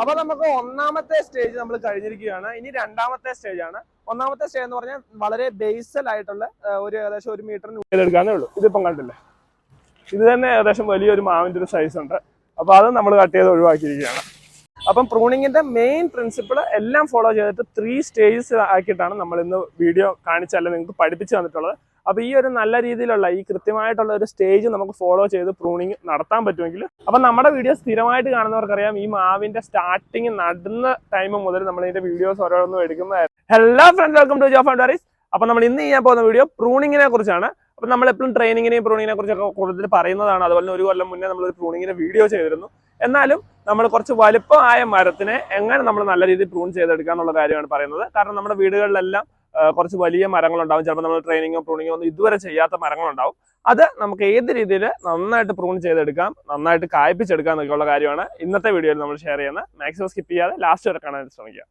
അപ്പൊ നമുക്ക് ഒന്നാമത്തെ സ്റ്റേജ് നമ്മൾ കഴിഞ്ഞിരിക്കുകയാണ്. ഇനി രണ്ടാമത്തെ സ്റ്റേജ് ആണ്. ഒന്നാമത്തെ സ്റ്റേജ് എന്ന് പറഞ്ഞാൽ വളരെ ബേസൽ ആയിട്ടുള്ള ഒരു ഏകദേശം ഒരു മീറ്ററിന് എടുക്കാനേ ഉള്ളൂ. ഇതിപ്പം കണ്ടില്ലേ? ഇത് തന്നെ ഏകദേശം വലിയൊരു മാവിന്റെ ഒരു സൈസ് ഉണ്ട്. അപ്പൊ അത് നമ്മൾ കട്ട് ചെയ്ത് ഒഴിവാക്കിയിരിക്കുകയാണ്. അപ്പം പ്രൂണിങ്ങിന്റെ മെയിൻ പ്രിൻസിപ്പിൾ എല്ലാം ഫോളോ ചെയ്തിട്ട് ത്രീ സ്റ്റേജസ് ആക്കിയിട്ടാണ് നമ്മൾ ഇന്ന് വീഡിയോ കാണിച്ചല്ല നിങ്ങൾക്ക് പഠിപ്പിച്ചു തന്നിട്ടുള്ളത്. അപ്പൊ ഈ ഒരു നല്ല രീതിയിലുള്ള ഈ കൃത്യമായിട്ടുള്ള ഒരു സ്റ്റേജ് നമുക്ക് ഫോളോ ചെയ്ത് പ്രൂണിങ് നടത്താൻ പറ്റുമെങ്കിൽ അപ്പൊ നമ്മുടെ വീഡിയോ സ്ഥിരമായിട്ട് കാണുന്നവർക്കറിയാം ഈ മാവിന്റെ സ്റ്റാർട്ടിങ് നടുന്ന ടൈം മുതൽ നമ്മൾ ഇതിന്റെ വീഡിയോസ് ഓരോന്നും എടുക്കുന്നതായിരുന്നു. ഹലോ ഫ്രണ്ട്സ് വെൽക്കം ടു ജോഫ് ആൻഡ് അപ്പൊ നമ്മൾ ഇന്ന് ചെയ്യാൻ പോകുന്ന വീഡിയോ പ്രൂണിങ്ങിനെ കുറിച്ചാണ്. അപ്പൊ നമ്മൾ എപ്പോഴും ട്രെയിനിങ്ങിനെയും പ്രൂണിങ്ങിനെ കുറിച്ചൊക്കെ കൂടുതൽ പറയുന്നതാണ്. അതുപോലെ ഒരു കൊല്ലം മുന്നേ നമ്മൾ ഒരു വീഡിയോ ചെയ്തിരുന്നു. എന്നാലും നമ്മൾ കുറച്ച് വലുപ്പമായ മരത്തിനെ എങ്ങനെ നമ്മൾ നല്ല രീതിയിൽ പ്രൂൺ ചെയ്തെടുക്കുക എന്നുള്ള കാര്യമാണ് പറയുന്നത്. കാരണം നമ്മുടെ വീടുകളിലെല്ലാം കുറച്ച് വലിയ മരങ്ങളുണ്ടാവും. ചിലപ്പോൾ നമ്മൾ ട്രെയിനിങ്ങോ പ്രൂണിങ്ങോ ഒന്നും ഇതുവരെ ചെയ്യാത്ത മരങ്ങളുണ്ടാവും. അത് നമുക്ക് ഏത് രീതിയിൽ നന്നായിട്ട് പ്രൂൺ ചെയ്തെടുക്കാം നന്നായിട്ട് കായ്പിച്ചെടുക്കാം എന്നൊക്കെയുള്ള കാര്യമാണ് ഇന്നത്തെ വീഡിയോയിൽ നമ്മൾ ഷെയർ ചെയ്യുന്നത്. മാക്സിമം സ്കിപ്പ് ചെയ്യാതെ ലാസ്റ്റ് വരെ കാണാൻ ശ്രമിക്കുക.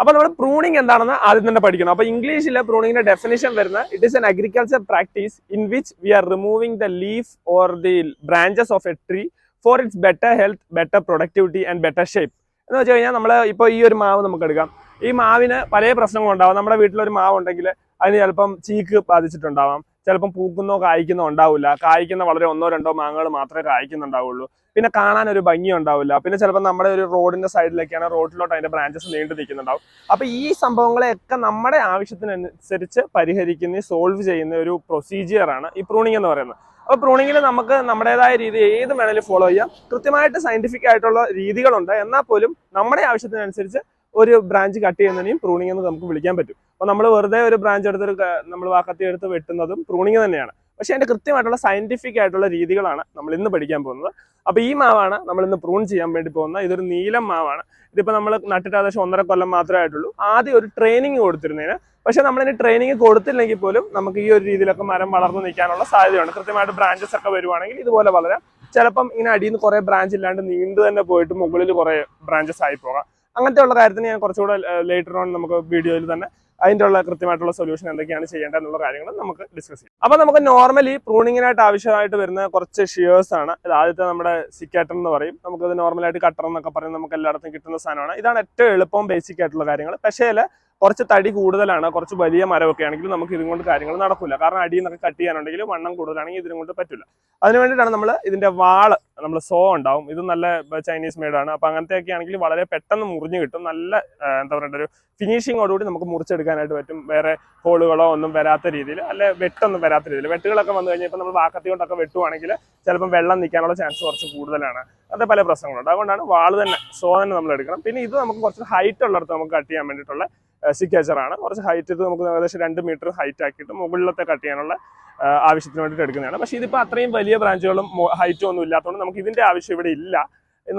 അപ്പൊ നമ്മൾ പ്രൂണിങ് എന്താണെന്ന് ആദ്യം തന്നെ പഠിക്കണം. അപ്പൊ ഇംഗ്ലീഷിലെ പ്രൂണിങ്ങിന്റെ ഡെഫിനേഷൻ വരുന്നത് it is an agriculture practice in which we are removing the leaf or the branches of a tree for its better health better productivity and better shape എന്ന് വെച്ച് കഴിഞ്ഞാൽ നമ്മൾ ഇപ്പോൾ ഈ ഒരു മാവ് നമുക്ക് എടുക്കാം. ഈ മാവിന് പല പ്രശ്നങ്ങളുണ്ടാവാം. നമ്മുടെ വീട്ടിലൊരു മാവ് ഉണ്ടെങ്കിൽ അതിന് ചിലപ്പം ചീക്ക് ബാധിച്ചിട്ടുണ്ടാവാം. ചിലപ്പം പൂക്കുന്നോ കായ്ക്കുന്നോ ഉണ്ടാവില്ല. കായ്ക്കുന്ന വളരെ ഒന്നോ രണ്ടോ മാങ്ങകൾ മാത്രമേ കായ്ക്കുന്നുണ്ടാവുള്ളൂ. പിന്നെ കാണാൻ ഒരു ഭംഗി ഉണ്ടാവില്ല. പിന്നെ ചിലപ്പോൾ നമ്മുടെ ഒരു റോഡിന്റെ സൈഡിലേക്കാണ് റോഡിലോട്ട് അതിന്റെ ബ്രാഞ്ചസ് നീണ്ടു നിൽക്കുന്നുണ്ടാവും. അപ്പൊ ഈ സംഭവങ്ങളെയൊക്കെ നമ്മുടെ ആവശ്യത്തിനനുസരിച്ച് പരിഹരിക്കുന്ന സോൾവ് ചെയ്യുന്ന ഒരു പ്രൊസീജിയർ ആണ് ഈ പ്രൂണിംഗ് എന്ന് പറയുന്നത്. അപ്പൊ പ്രൂണിങ്ങിൽ നമുക്ക് നമ്മുടേതായ രീതി ഏത് വേണേലും ഫോളോ ചെയ്യാം. കൃത്യമായിട്ട് സയന്റിഫിക് ആയിട്ടുള്ള രീതികളുണ്ട്. എന്നാൽ പോലും നമ്മുടെ ആവശ്യത്തിനനുസരിച്ച് ഒരു ബ്രാഞ്ച് കട്ട് ചെയ്യുന്നതിനെയും പ്രൂണിംഗ് എന്ന് നമുക്ക് വിളിക്കാൻ പറ്റും. അപ്പോൾ നമ്മൾ വെറുതെ ഒരു ബ്രാഞ്ച് എടുത്തൊരു നമ്മൾ വാക്കത്തി എടുത്ത് വെട്ടുന്നതും പ്രൂണിംഗ് തന്നെയാണ്. പക്ഷേ അതിന്റെ കൃത്യമായിട്ടുള്ള സയന്റിഫിക് ആയിട്ടുള്ള രീതികളാണ് നമ്മൾ ഇന്ന് പഠിക്കാൻ പോകുന്നത്. അപ്പോൾ ഈ മാവാണ് നമ്മൾ ഇന്ന് പ്രൂൺ ചെയ്യാൻ വേണ്ടി പോകുന്നത് ഇതൊരു നീലം മാവാണ്. ഇതിപ്പോ നമ്മൾ നട്ടിട്ട് ഏകദേശം ഒന്നര കൊല്ലം മാത്രമേ ആയിട്ടുള്ളൂ. ആദ്യം ഒരു ട്രെയിനിങ് കൊടുത്തിരുന്നതിന്. പക്ഷെ നമ്മളിനി ട്രെയിനിങ് കൊടുത്തില്ലെങ്കിൽ പോലും നമുക്ക് ഈ ഒരു രീതിയിലൊക്കെ മരം വളർന്നു നിൽക്കാനുള്ള സാധ്യതയുണ്ട്. കൃത്യമായിട്ട് ബ്രാഞ്ചസ് ഒക്കെ വരുവാണെങ്കിൽ ഇതുപോലെ വളരാം ചിലപ്പം ഇങ്ങനെ അടിയിൽ നിന്ന് കുറെ ബ്രാഞ്ച് ഇല്ലാണ്ട് നീണ്ടു തന്നെ പോയിട്ട് മുകളിൽ കുറേ ബ്രാഞ്ചസ് ആയി പോകാം. അങ്ങനത്തെ ഉള്ള കാര്യത്തിന് ഞാൻ കുറച്ചുകൂടെ ലേറ്റർ ഓൺ നമുക്ക് വീഡിയോയിൽ തന്നെ അതിന്റെ ഉള്ള കൃത്യമായിട്ടുള്ള സൊല്യൂഷൻ എന്തൊക്കെയാണ് ചെയ്യേണ്ടത് എന്നുള്ള കാര്യങ്ങൾ നമുക്ക് ഡിസ്കസ് ചെയ്യാം. അപ്പോൾ നമുക്ക് നോർമലി പ്രൂണിങ്ങിനായിട്ട് ആവശ്യമായിട്ട് വരുന്ന കുറച്ച് ഷിയേഴ്സ് ആണ്. ഇത് ആദ്യത്തെ നമ്മുടെ സിക്കാറ്റർ എന്ന് പറയും. നമുക്കത് നോർമലായിട്ട് കട്ടർ എന്നൊക്കെ പറയും. നമുക്ക് എല്ലായിടത്തും കിട്ടുന്ന സാധനമാണ്. ഇതാണ് ഏറ്റവും എളുപ്പവും ബേസിക് ആയിട്ടുള്ള കാര്യങ്ങൾ. പക്ഷേ കുറച്ച് തടി കൂടുതലാണ് കുറച്ച് വലിയ മരമൊക്കെ ആണെങ്കിൽ നമുക്ക് ഇതും കൊണ്ട് കാര്യങ്ങൾ നടക്കില്ല കാരണം അടിയിൽ നിന്നൊക്കെ കട്ട് ചെയ്യാനുണ്ടെങ്കിൽ വണ്ണം കൂടുതലാണെങ്കിൽ ഇതിനും കൊണ്ട് പറ്റില്ല അതിന് വേണ്ടിയിട്ടാണ് നമ്മൾ ഇതിന്റെ വാൾ നമ്മൾ സോ ഉണ്ടാവും. ഇത് നല്ല ചൈനീസ് മെയ്ഡാണ് അപ്പൊ അങ്ങനത്തെയൊക്കെ ആണെങ്കിൽ വളരെ പെട്ടെന്ന് മുറിഞ്ഞ് കിട്ടും. നല്ല എന്താ പറയുക ഒരു ഫിനിഷിങ്ങോടുകൂടി നമുക്ക് മുറിച്ചെടുക്കാനായിട്ട് പറ്റും. വേറെ ഹോളുകളോ ഒന്നും വരാത്ത രീതിയിൽ അല്ലെ വെട്ടൊന്നും വരാത്ത രീതിയിൽ. വെട്ടുകളൊക്കെ വന്നു കഴിഞ്ഞാൽ ഇപ്പം നമ്മൾ വാക്കത്തി കൊണ്ടൊക്കെ വെട്ടുവാണെങ്കിൽ ചിലപ്പം വെള്ളം നിൽക്കാനുള്ള ചാൻസ് കുറച്ച് കൂടുതലാണ്. അത് പല പ്രശ്നങ്ങളുണ്ട്. അതുകൊണ്ടാണ് വാൾ തന്നെ സോ തന്നെ നമ്മൾ എടുക്കണം. പിന്നെ ഇത് നമുക്ക് കുറച്ച് ഹൈറ്റ് ഉള്ളിടത്ത് നമുക്ക് കട്ട് ചെയ്യാൻ വേണ്ടിയിട്ടുള്ള സിഗ്നേച്ചർ ആണ്. കുറച്ച് ഹൈറ്റ് നമുക്ക് ഏകദേശം രണ്ട് മീറ്റർ ഹൈറ്റ് ആക്കിയിട്ട് മുകളിലത്തെ കട്ട് ചെയ്യാനുള്ള ആവശ്യത്തിന് വേണ്ടിയിട്ട് എടുക്കുന്നതാണ്. പക്ഷേ ഇതിപ്പോൾ അത്രയും വലിയ ബ്രാഞ്ചുകളും ഹൈറ്റും ഒന്നും ഇല്ലാത്തതുകൊണ്ട് നമുക്ക് ഇതിന്റെ ആവശ്യം ഇവിടെ ഇല്ല.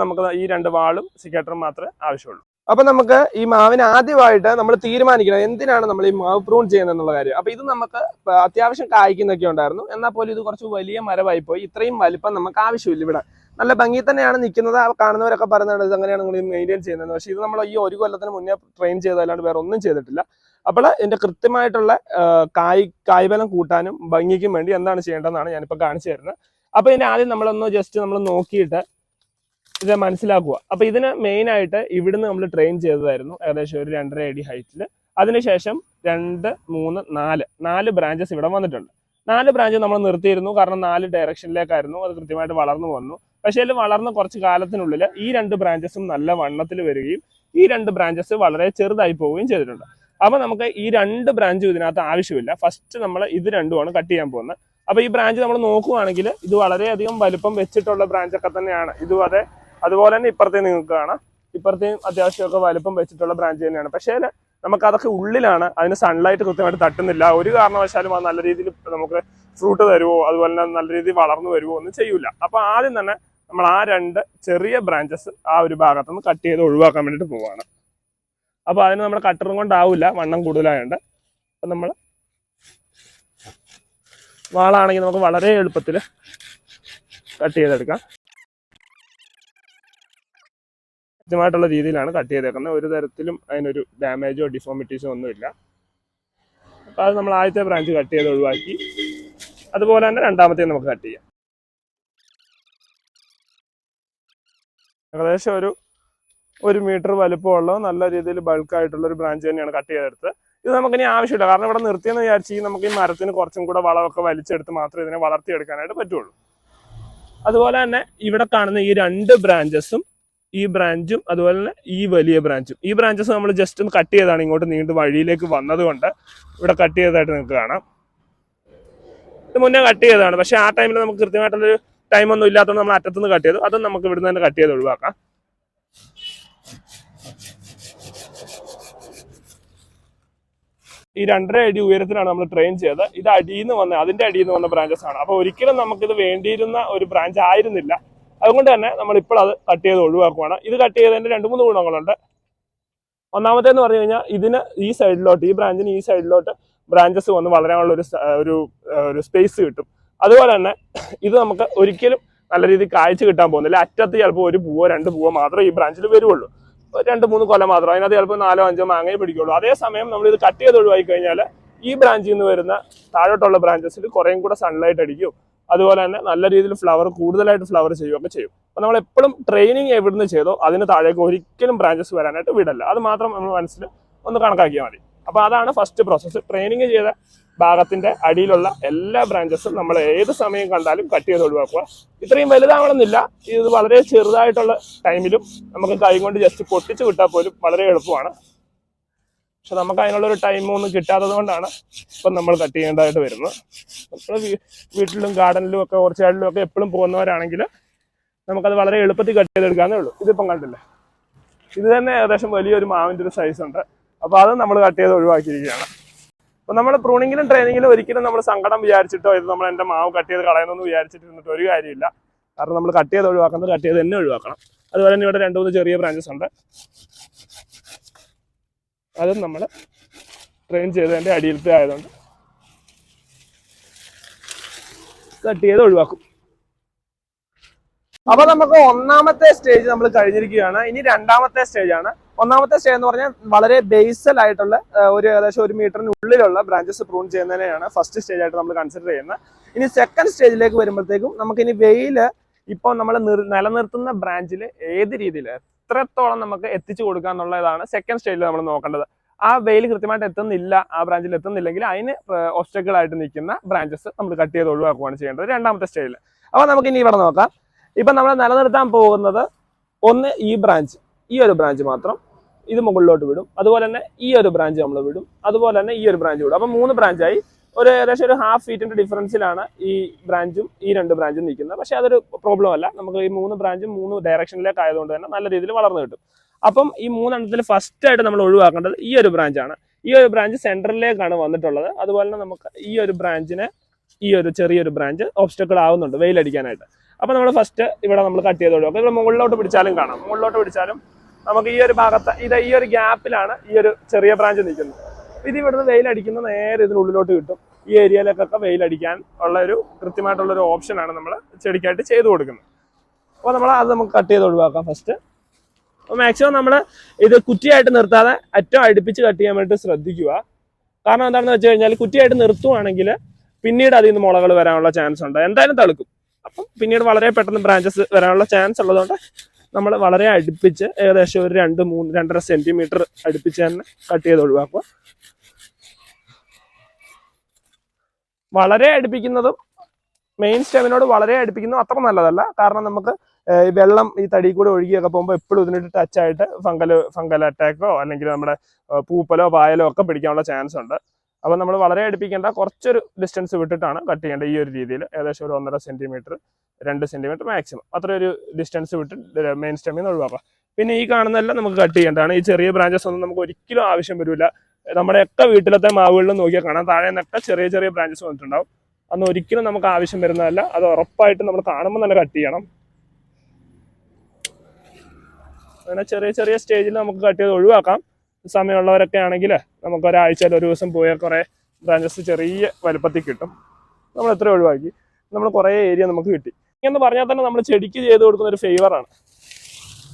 നമുക്ക് ഈ രണ്ട് വാളും സിക്കേറ്ററും മാത്രമേ ആവശ്യമുള്ളൂ. അപ്പൊ നമുക്ക് ഈ മാവിന് ആദ്യമായിട്ട് നമ്മൾ തീരുമാനിക്കണം എന്തിനാണ് നമ്മൾ ഈ മാവ് പ്രൂൺ ചെയ്യുന്നത് എന്നുള്ള കാര്യം. അപ്പൊ ഇത് നമുക്ക് അത്യാവശ്യം കായ്ക്കുന്നൊക്കെ ഉണ്ടായിരുന്നു. എന്നാൽ പോലും ഇത് കുറച്ച് വലിയ മരമായി പോയി ഇത്രയും വലിപ്പം നമുക്ക് ആവശ്യമില്ല ഇവിടെ. നല്ല ഭംഗി തന്നെയാണ് നിൽക്കുന്നത്. കാണുന്നവരൊക്കെ പറയുന്നത് ഇത് അങ്ങനെയാണ് നിങ്ങൾ മെയിന്റെയിൻ ചെയ്യുന്നത് പക്ഷേ ഇത് നമ്മൾ ഈ ഒരു കൊല്ലത്തിന് മുന്നേ ട്രെയിൻ ചെയ്തല്ലാണ്ട് വേറെ ഒന്നും ചെയ്തിട്ടില്ല. അപ്പോൾ ഇതിന്റെ കൃത്യമായിട്ടുള്ള കായ് കായ്ബലം കൂട്ടാനും ഭംഗിക്കും വേണ്ടി എന്താണ് ചെയ്യേണ്ടതെന്നാണ് ഞാനിപ്പോൾ കാണിച്ചു തരുന്നത്. അപ്പോൾ ഇതിന്റെ ആദ്യം നമ്മളൊന്ന് ജസ്റ്റ് നമ്മൾ നോക്കിയിട്ട് ഇത് മനസ്സിലാക്കുക. അപ്പൊ ഇതിന് മെയിൻ ആയിട്ട് ഇവിടുന്ന് നമ്മൾ ട്രെയിൻ ചെയ്തതായിരുന്നു. ഏകദേശം ഒരു രണ്ടര അടി ഹൈറ്റിൽ അതിനുശേഷം രണ്ട് മൂന്ന് നാല്. നാല് ബ്രാഞ്ചസ് ഇവിടെ വന്നിട്ടുണ്ട്. നാല് ബ്രാഞ്ച് നമ്മൾ നിർത്തിയിരുന്നു. കാരണം നാല് ഡയറക്ഷനിലേക്കായിരുന്നു അത് കൃത്യമായിട്ട് വളർന്നു വന്നു. പക്ഷേ അതിൽ വളർന്ന കുറച്ച് കാലത്തിനുള്ളിൽ ഈ രണ്ട് ബ്രാഞ്ചസും നല്ല വണ്ണത്തിൽ വരികയും ഈ രണ്ട് ബ്രാഞ്ചസ് വളരെ ചെറുതായി പോവുകയും ചെയ്തിട്ടുണ്ട്. അപ്പൊ നമുക്ക് ഈ രണ്ട് ബ്രാഞ്ചും ഇതിനകത്ത് ആവശ്യമില്ല. ഫസ്റ്റ് നമ്മൾ ഇത് രണ്ടുമാണ് കട്ട് ചെയ്യാൻ പോകുന്നത്. അപ്പൊ ഈ ബ്രാഞ്ച് നമ്മൾ നോക്കുകയാണെങ്കിൽ ഇത് വളരെയധികം വലുപ്പം വെച്ചിട്ടുള്ള ബ്രാഞ്ചൊക്കെ തന്നെയാണ്. ഇതും അതെ അതുപോലെ തന്നെ ഇപ്പുറത്തെ നിങ്ങൾക്ക് കാണാം. ഇപ്പുറത്തെയും അത്യാവശ്യമൊക്കെ വലുപ്പം വെച്ചിട്ടുള്ള ബ്രാഞ്ച് തന്നെയാണ്. പക്ഷേ നമുക്ക് അതൊക്കെ ഉള്ളിലാണ്. അതിന് സൺലൈറ്റ് കൃത്യമായിട്ട് തട്ടുന്നില്ല. ഒരു കാരണവശാലും അത് നല്ല രീതിയിൽ നമുക്ക് ഫ്രൂട്ട് തരുമോ അതുപോലെ തന്നെ നല്ല രീതിയിൽ വളർന്നു വരുമോ ഒന്നും ചെയ്യൂല. അപ്പൊ ആദ്യം തന്നെ നമ്മൾ ആ രണ്ട് ചെറിയ ബ്രാഞ്ചസ് ആ ഒരു ഭാഗത്തുനിന്ന് കട്ട് ചെയ്ത് ഒഴിവാക്കാൻ വേണ്ടിയിട്ട് പോവാണ്. അപ്പൊ അതിന് നമ്മൾ കട്ടറും കൊണ്ടാവില്ല വണ്ണം കൂടുതലായുണ്ട്. അപ്പൊ നമ്മൾ വാളാണെങ്കിൽ നമുക്ക് വളരെ എളുപ്പത്തിൽ കട്ട് ചെയ്തെടുക്കാം. കൃത്യമായിട്ടുള്ള രീതിയിലാണ് കട്ട് ചെയ്തേക്കുന്നത്. ഒരു തരത്തിലും അതിനൊരു ഡാമേജോ ഡിഫോമിറ്റീസോ ഒന്നുമില്ല. അപ്പോൾ അത് നമ്മൾ ആദ്യത്തെ ബ്രാഞ്ച് കട്ട് ചെയ്ത് ഒഴിവാക്കി. അതുപോലെ തന്നെ രണ്ടാമത്തെ നമുക്ക് കട്ട് ചെയ്യാം. ഏകദേശം ഒരു ഒരു മീറ്റർ വലുപ്പമുള്ള നല്ല രീതിയിൽ ബൾക്കായിട്ടുള്ള ഒരു ബ്രാഞ്ച് തന്നെയാണ് കട്ട് ചെയ്തെടുത്തത്. ഇത് നമുക്കിനി ആവശ്യമില്ല. കാരണം ഇവിടെ നിർത്തിയെന്ന് വിചാരിച്ച് നമുക്ക് ഈ മരത്തിന് കുറച്ചും കൂടെ വളമൊക്കെ വലിച്ചെടുത്ത് മാത്രമേ ഇതിനെ വളർത്തിയെടുക്കാനായിട്ട് പറ്റുള്ളൂ. അതുപോലെ തന്നെ ഇവിടെ കാണുന്ന ഈ രണ്ട് ബ്രാഞ്ചസും ഈ ബ്രാഞ്ചും അതുപോലെ തന്നെ ഈ വലിയ ബ്രാഞ്ചും ഈ ബ്രാഞ്ചസ് നമ്മൾ ജസ്റ്റ് ഒന്ന് കട്ട് ചെയ്താണ് ഇങ്ങോട്ട് നീണ്ട് വഴിയിലേക്ക് വന്നതുകൊണ്ട് ഇവിടെ കട്ട് ചെയ്തതായിട്ട് നിങ്ങൾക്ക് കാണാം. ഇത് മുന്നേ കട്ട് ചെയ്തതാണ്. പക്ഷേ ആ ടൈമിൽ നമുക്ക് കൃത്യമായിട്ടുള്ളൊരു ടൈം ഒന്നും ഇല്ലാത്തതുകൊണ്ട് നമ്മൾ അറ്റത്തുനിന്ന് കട്ട് ചെയ്തു. അതും നമുക്ക് ഇവിടുന്ന് തന്നെ കട്ട് ചെയ്ത് ഒഴിവാക്കാം. ഈ രണ്ടര അടി ഉയരത്തിലാണ് നമ്മൾ ട്രെയിൻ ചെയ്തത്. ഇത് അടിയിൽ നിന്ന് വന്ന അതിന്റെ അടിയിൽ നിന്ന് വന്ന ബ്രാഞ്ചസ് ആണ്. അപ്പോൾ ഒരിക്കലും നമുക്കിത് വേണ്ടിയിരുന്ന ഒരു ബ്രാഞ്ച് ആയിരുന്നില്ല. അതുകൊണ്ട് തന്നെ നമ്മൾ ഇപ്പോൾ അത് കട്ട് ചെയ്ത് ഒഴിവാക്കുവാണ്. ഇത് കട്ട് ചെയ്തതിന്റെ രണ്ട് മൂന്ന് ഗുണങ്ങളുണ്ട്. ഒന്നാമത്തേന്ന് പറഞ്ഞു കഴിഞ്ഞാൽ ഇതിന് ഈ സൈഡിലോട്ട് ഈ ബ്രാഞ്ചിന് ഈ സൈഡിലോട്ട് ബ്രാഞ്ചസ് വന്ന് വളരാനുള്ള ഒരു ഒരു ഒരു സ്പേസ് കിട്ടും. അതുപോലെ തന്നെ ഇത് നമുക്ക് ഒരിക്കലും നല്ല രീതിയിൽ കാഴ്ച കിട്ടാൻ പോകുന്നില്ല. അറ്റത്ത് ചിലപ്പോൾ ഒരു പൂവോ രണ്ട് പൂവോ മാത്രമേ ഈ ബ്രാഞ്ചിൽ വരുള്ളൂ രണ്ട് മൂന്ന് കൊല്ലം മാത്രം. അതിനകത്ത് ചിലപ്പോൾ നാലോ അഞ്ചോ മാങ്ങയെ പിടിക്കുള്ളൂ അതേസമയം നമ്മൾ ഇത് കട്ട് ചെയ്ത് ഒഴിവാക്കി കഴിഞ്ഞാൽ ഈ ബ്രാഞ്ചിൽ നിന്ന് വരുന്ന താഴോട്ടുള്ള ബ്രാഞ്ചസിൽ കുറേയും കൂടെ സൺലൈറ്റ് അടിക്കും. അതുപോലെ തന്നെ നല്ല രീതിയിൽ ഫ്ലവർ കൂടുതലായിട്ട് ഫ്ലവർ ചെയ്യുകയൊക്കെ ചെയ്യും. അപ്പോൾ നമ്മൾ എപ്പോഴും ട്രെയിനിങ് എവിടുന്ന് ചെയ്തോ അതിന് താഴേക്ക് ഒരിക്കലും ബ്രാഞ്ചസ് വരാനായിട്ട് വിടല്ല. അത് മാത്രം നമ്മൾ മനസ്സിൽ ഒന്ന് കണക്കാക്കിയാൽ മതി. അപ്പോൾ അതാണ് ഫസ്റ്റ് പ്രോസസ്സ് ട്രെയിനിങ് ചെയ്ത ഭാഗത്തിന്റെ അടിയിലുള്ള എല്ലാ ബ്രാഞ്ചസും നമ്മൾ ഏത് സമയം കണ്ടാലും കട്ട് ചെയ്ത് ഒഴിവാക്കുക. ഇത്രയും വലുതാവണമെന്നില്ല. ഇത് വളരെ ചെറുതായിട്ടുള്ള ടൈമിലും നമുക്ക് കൈ കൊണ്ട് ജസ്റ്റ് പൊട്ടിച്ച് വിട്ടാൽ പോലും വളരെ എളുപ്പമാണ്. പക്ഷെ നമുക്ക് അതിനുള്ള ഒരു ടൈം ഒന്നും കിട്ടാത്തത് കൊണ്ടാണ് ഇപ്പം നമ്മൾ കട്ട് ചെയ്യേണ്ടതായിട്ട് വരുന്നത്. നമ്മൾ വീട്ടിലും ഗാർഡനിലും ഒക്കെ ഓർച്ചാർഡിലും ഒക്കെ എപ്പോഴും പോകുന്നവരാണെങ്കിൽ നമുക്കത് വളരെ എളുപ്പത്തിൽ കട്ട് ചെയ്തെടുക്കാന്നേ ഉള്ളൂ. ഇതിപ്പം കണ്ടില്ലേ? ഇത് തന്നെ ഏകദേശം വലിയൊരു മാവിന്റെ ഒരു സൈസ് ഉണ്ട്. അപ്പോൾ അത് നമ്മൾ കട്ട് ചെയ്ത് ഒഴിവാക്കിയിരിക്കുകയാണ്. അപ്പോൾ നമ്മൾ പ്രൂണിങ്ങിലും ട്രെയിനിങ്ങിലും ഒരിക്കലും നമ്മൾ സങ്കടം വിചാരിച്ചിട്ടോ ഇത് നമ്മൾ എന്റെ മാവ് കട്ട് ചെയ്ത് കളയുന്നൊന്നും വിചാരിച്ചിട്ടിരുന്നിട്ട് ഒരു കാര്യമില്ല. കാരണം നമ്മൾ കട്ട് ചെയ്ത് ഒഴിവാക്കുന്നത് കട്ട് ചെയ്ത് തന്നെ ഒഴിവാക്കണം. അതുപോലെ തന്നെ ഇവിടെ രണ്ട് മൂന്ന് ചെറിയ ബ്രാഞ്ചസ് ഉണ്ട്. അതും നമ്മൾ ട്രെയിൻ ചെയ്തതിന്റെ അടിയിലത്തെ ആയതുകൊണ്ട് കട്ട് ചെയ്ത് ഒഴിവാക്കും. അപ്പൊ നമുക്ക് ഒന്നാമത്തെ സ്റ്റേജ് നമ്മൾ കഴിഞ്ഞിരിക്കുകയാണ്. ഇനി രണ്ടാമത്തെ സ്റ്റേജ് ആണ്. ഒന്നാമത്തെ സ്റ്റേജ് എന്ന് പറഞ്ഞാൽ വളരെ ബേസൽ ആയിട്ടുള്ള ഒരു ഏകദേശം ഒരു മീറ്ററിനുള്ളിലുള്ള ബ്രാഞ്ചസ് പ്രൂൺ ചെയ്യുന്നതിനെയാണ് ഫസ്റ്റ് സ്റ്റേജ് ആയിട്ട് നമ്മൾ കൺസിഡർ ചെയ്യുന്നത്. ഇനി സെക്കൻഡ് സ്റ്റേജിലേക്ക് വരുമ്പോഴത്തേക്കും നമുക്ക് ഇനി വെയിൽ ഇപ്പോൾ നമ്മൾ നിലനിർത്തുന്ന ബ്രാഞ്ചിൽ ഏത് രീതിയിൽ എത്രത്തോളം നമുക്ക് എത്തിച്ചു കൊടുക്കുക എന്നുള്ളതാണ് സെക്കൻഡ് സ്റ്റേജിൽ നമ്മൾ നോക്കേണ്ടത്. ആ വെയിൽ കൃത്യമായിട്ട് എത്തുന്നില്ല ആ ബ്രാഞ്ചിൽ എത്തുന്നില്ലെങ്കിൽ അതിന് ഒബ്സ്റ്റക്കിൾ ആയിട്ട് നിൽക്കുന്ന ബ്രാഞ്ചസ് നമ്മൾ കട്ട് ചെയ്ത് ഒഴിവാക്കുകയാണ് ചെയ്യേണ്ടത്. രണ്ടാമത്തെ സ്റ്റേജിൽ അപ്പോൾ നമുക്ക് ഇനി ഇവിടെ നോക്കാം. ഇപ്പം നമ്മൾ നിലനിർത്താൻ പോകുന്നത് ഒന്ന് ഈ ബ്രാഞ്ച് ഈ ഒരു ബ്രാഞ്ച് മാത്രം ഇത് മുകളിലോട്ട് വിടും. അതുപോലെ തന്നെ ഈ ഒരു ബ്രാഞ്ച് നമ്മൾ വിടും. അതുപോലെ തന്നെ ഈ ഒരു ബ്രാഞ്ച് വിടും. അപ്പം മൂന്ന് ബ്രാഞ്ചായി ഒരു ഏകദേശം ഒരു ഹാഫ് ഫീറ്റിന്റെ ഡിഫറൻസിലാണ് ഈ ബ്രാഞ്ചും ഈ രണ്ട് ബ്രാഞ്ചും നിൽക്കുന്നത്. പക്ഷേ അതൊരു പ്രോബ്ലം അല്ല. നമുക്ക് ഈ മൂന്ന് ബ്രാഞ്ചും മൂന്ന് ഡയറക്ഷനിലേക്ക് ആയതുകൊണ്ട് തന്നെ നല്ല രീതിയിൽ വളർന്നു കിട്ടും. അപ്പം ഈ മൂന്നെണ്ണത്തിൽ ഫസ്റ്റ് ആയിട്ട് നമ്മൾ ഒഴിവാക്കേണ്ടത് ഈ ഒരു ബ്രാഞ്ചാണ് ഈ ഒരു ബ്രാഞ്ച് സെൻട്രലിലേക്കാണ് വന്നിട്ടുള്ളത്. അതുപോലെ തന്നെ നമുക്ക് ഈ ഒരു ബ്രാഞ്ചിനെ ഈ ഒരു ചെറിയൊരു ബ്രാഞ്ച് ഓബ്സ്റ്റക്കിൾ ആവുന്നുണ്ട് വെയിലടിക്കാനായിട്ട്. അപ്പോൾ നമ്മൾ ഫസ്റ്റ് ഇവിടെ നമ്മൾ കട്ട് ചെയ്ത് ഒഴിവാക്കും ഇവിടെ മുകളിലോട്ട് പിടിച്ചാലും കാണാം. മുകളിലോട്ട് പിടിച്ചാലും നമുക്ക് ഈ ഒരു ഭാഗത്ത് ഇത് ഈ ഒരു ഗ്യാപ്പിലാണ് ഈ ഒരു ചെറിയ ബ്രാഞ്ച് നിൽക്കുന്നത്. ഇത് ഇവിടുന്ന് വെയിലടിക്കുന്ന നേരെ ഇതിനുള്ളിലോട്ട് കിട്ടും. ഈ ഏരിയയിലേക്കൊക്കെ വെയിലടിക്കാൻ ഉള്ള ഒരു കൃത്യമായിട്ടുള്ള ഒരു ഓപ്ഷനാണ് നമ്മൾ ചെടിക്കായിട്ട് ചെയ്തു കൊടുക്കുന്നത്. അപ്പോൾ നമ്മൾ അത് നമുക്ക് കട്ട് ചെയ്ത് ഒഴിവാക്കാം ഫസ്റ്റ് അപ്പോൾ മാക്സിമം നമ്മൾ ഇത് കുറ്റിയായിട്ട് നിർത്താതെ അറ്റം അടുപ്പിച്ച് കട്ട് ചെയ്യാൻ വേണ്ടിയിട്ട് ശ്രദ്ധിക്കുക. കാരണം എന്താണെന്ന് വെച്ച് കഴിഞ്ഞാൽ കുറ്റിയായിട്ട് നിർത്തുവാണെങ്കിൽ പിന്നീട് അതിൽ നിന്ന് മുളകൾ വരാനുള്ള ചാൻസ് ഉണ്ട്. എന്തായാലും തളുക്കും. അപ്പം പിന്നീട് വളരെ പെട്ടെന്ന് ബ്രാഞ്ചസ് വരാനുള്ള ചാൻസ് ഉള്ളതുകൊണ്ട് നമ്മൾ വളരെ അടുപ്പിച്ച് ഏകദേശം ഒരു രണ്ട് മൂന്ന് രണ്ടര സെന്റിമീറ്റർ അടുപ്പിച്ച് തന്നെ കട്ട് ചെയ്ത് ഒഴിവാക്കുക. വളരെ അടുപ്പിക്കുന്നതും മെയിൻ സ്റ്റെമിനോട് വളരെ അടുപ്പിക്കുന്നതും അത്ര നല്ലതല്ല. കാരണം നമുക്ക് വെള്ളം ഈ തടി കൂടെ ഒഴുകിയൊക്കെ പോകുമ്പോൾ എപ്പോഴും ഇതിനിട്ട് ടച്ച് ആയിട്ട് ഫംഗൽ ഫംഗൽ അറ്റാക്കോ അല്ലെങ്കിൽ നമ്മുടെ പൂപ്പലോ പായലോ ഒക്കെ പിടിക്കാനുള്ള ചാൻസ് ഉണ്ട്. അപ്പോൾ നമ്മൾ വളരെ അടുപ്പിക്കേണ്ട കുറച്ചൊരു ഡിസ്റ്റൻസ് വിട്ടിട്ടാണ് കട്ട് ചെയ്യേണ്ടത് ഈ ഒരു രീതിയിൽ. ഏകദേശം ഒരു ഒന്നര സെന്റിമീറ്റർ രണ്ട് സെന്റിമീറ്റർ മാക്സിമം അത്ര ഒരു ഡിസ്റ്റൻസ് വിട്ട് മെയിൻ സ്റ്റെമിൽ നിന്ന് ഒഴിവാക്കാം. പിന്നെ ഈ കാണുന്നതെല്ലാം നമുക്ക് കട്ട് ചെയ്യേണ്ടതാണ്. ഈ ചെറിയ ബ്രാഞ്ചസ് ഒന്നും നമുക്ക് ഒരിക്കലും ആവശ്യം വരില്ല നമ്മുടെയൊക്കെ വീട്ടിലത്തെ മാവുകളിലും നോക്കിയാൽ കാണാം. താഴെ നിന്നൊക്കെ ചെറിയ ചെറിയ ബ്രാഞ്ചസ് വന്നിട്ടുണ്ടാവും. അന്ന് ഒരിക്കലും നമുക്ക് ആവശ്യം വരുന്നതല്ല. അത് ഉറപ്പായിട്ട് നമ്മൾ കാണുമ്പോൾ തന്നെ കട്ട് ചെയ്യണം. അങ്ങനെ ചെറിയ ചെറിയ സ്റ്റേജിൽ നമുക്ക് കട്ട് ചെയ്ത് ഒഴിവാക്കാം. സമയമുള്ളവരൊക്കെ ആണെങ്കിൽ നമുക്ക് ഒരാഴ്ചയിൽ ഒരു ദിവസം പോയാൽ കുറേ ബ്രാഞ്ചസ് ചെറിയ വലുപ്പത്തിൽ കിട്ടും. നമ്മൾ എത്ര ഒഴിവാക്കി? നമ്മൾ കുറേ ഏരിയ നമുക്ക് കിട്ടി. എന്ന് പറഞ്ഞാൽ തന്നെ നമ്മൾ ചെടിക്ക് ചെയ്ത് കൊടുക്കുന്ന ഒരു ഫേവറാണ്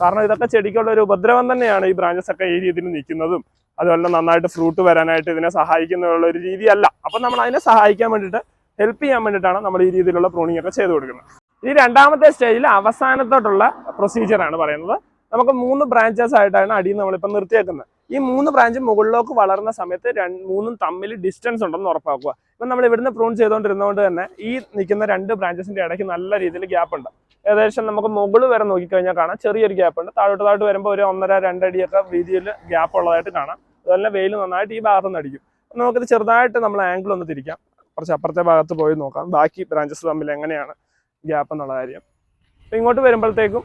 കാരണം ഇതൊക്കെ ചെടിക്കുള്ള ഒരു ഉപദ്രവം തന്നെയാണ് ഈ ബ്രാഞ്ചസ് ഒക്കെ ഈ രീതിയിൽ നിൽക്കുന്നതും. അതുപോലെ നന്നായിട്ട് ഫ്രൂട്ട് വരാനായിട്ട് ഇതിനെ സഹായിക്കുന്നുള്ള ഒരു രീതിയല്ല. അപ്പം നമ്മൾ അതിനെ സഹായിക്കാൻ വേണ്ടിയിട്ട് ഹെൽപ്പ് ചെയ്യാൻ വേണ്ടിയിട്ടാണ് നമ്മൾ ഈ രീതിയിലുള്ള പ്രൂണിംഗ് ഒക്കെ ചെയ്തു കൊടുക്കുന്നത്. ഈ രണ്ടാമത്തെ സ്റ്റേജിൽ അവസാനത്തോട്ടുള്ള പ്രൊസീജിയർ ആണ് പറയുന്നത്. നമുക്ക് മൂന്ന് ബ്രാഞ്ചസ് ആയിട്ടാണ് അടിയിൽ നമ്മളിപ്പോൾ നിർത്തിയേക്കുന്നത്. ഈ മൂന്ന് ബ്രാഞ്ച് മുകളിലേക്ക് വളർന്ന സമയത്ത് മൂന്നും തമ്മിൽ ഡിസ്റ്റൻസ് ഉണ്ടെന്ന് ഉറപ്പാക്കുക. ഇപ്പം നമ്മൾ ഇവിടുന്ന് പ്രൂൺ ചെയ്തുകൊണ്ടിരുന്നതുകൊണ്ട് തന്നെ ഈ നിൽക്കുന്ന രണ്ട് ബ്രാഞ്ചസിന്റെ ഇടയ്ക്ക് നല്ല രീതിയിൽ ഗ്യാപ്പ് ഉണ്ട്. ഏകദേശം നമുക്ക് മുകളിൽ വരെ നോക്കിക്കഴിഞ്ഞാൽ കാണാം. ചെറിയൊരു ഗ്യാപ്പ് ഉണ്ട്. താഴോട്ട് താഴോട്ട് വരുമ്പോൾ ഒരു ഒന്നര രണ്ടടിയൊക്കെ വീതിയിൽ ഗ്യാപ്പ് ഉള്ളതായിട്ട് കാണാം. അതുപോലെ വെയിൽ നന്നായിട്ട് ഈ ഭാഗത്ത് നിന്ന് അടിക്കും നമുക്കിത് ചെറുതായിട്ട് നമ്മൾ ആംഗിൾ ഒന്ന് തിരിക്കാം. കുറച്ച് അപ്പുറത്തെ ഭാഗത്ത് പോയി നോക്കാം. ബാക്കി ബ്രാഞ്ചസ് തമ്മിൽ എങ്ങനെയാണ് ഗ്യാപ്പ് എന്നുള്ള കാര്യം. അപ്പോൾ ഇങ്ങോട്ട് വരുമ്പോഴത്തേക്കും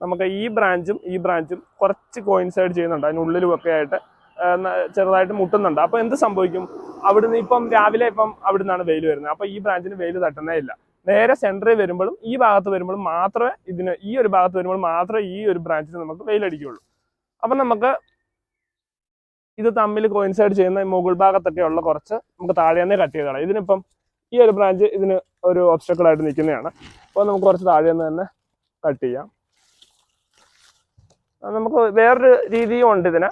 നമുക്ക് ഈ ബ്രാഞ്ചും ഈ ബ്രാഞ്ചും കുറച്ച് കോയിൻസൈഡ് ചെയ്യുന്നുണ്ട്. അതിനുള്ളിലുമൊക്കെ ആയിട്ട് ചെറുതായിട്ട് മുട്ടുന്നുണ്ട്. അപ്പോൾ എന്ത് സംഭവിക്കും? അവിടുന്ന് ഇപ്പം രാവിലെ ഇപ്പം അവിടുന്നാണ് വെയിൽ വരുന്നത്. അപ്പോൾ ഈ ബ്രാഞ്ചിന് വെയിൽ തട്ടുന്നേ ഇല്ല. നേരെ സെന്ററിൽ വരുമ്പോഴും ഈ ഭാഗത്ത് വരുമ്പോഴും മാത്രമേ ഇതിന് ഈ ഒരു ഭാഗത്ത് വരുമ്പോൾ മാത്രമേ ഈ ഒരു ബ്രാഞ്ചിന് നമുക്ക് വെയിലടിക്കുകയുള്ളൂ. അപ്പം നമുക്ക് ഇത് തമ്മിൽ കോയിൻസൈഡ് ചെയ്യുന്ന മുകൾ ഭാഗത്തൊക്കെ ഉള്ള കുറച്ച് നമുക്ക് താഴെ തന്നെ കട്ട് ചെയ്ത് കളയാം ഇതിനിപ്പം ഈ ഒരു ബ്രാഞ്ച് ഇതിന് ഒരു ഒബ്സ്റ്റക്കിൾ ആയിട്ട് നിൽക്കുന്നതാണ്. അപ്പോൾ നമുക്ക് കുറച്ച് താഴെ നിന്ന് തന്നെ കട്ട് ചെയ്യാം. നമുക്ക് വേറൊരു രീതിയും ഉണ്ട് ഇതിന്.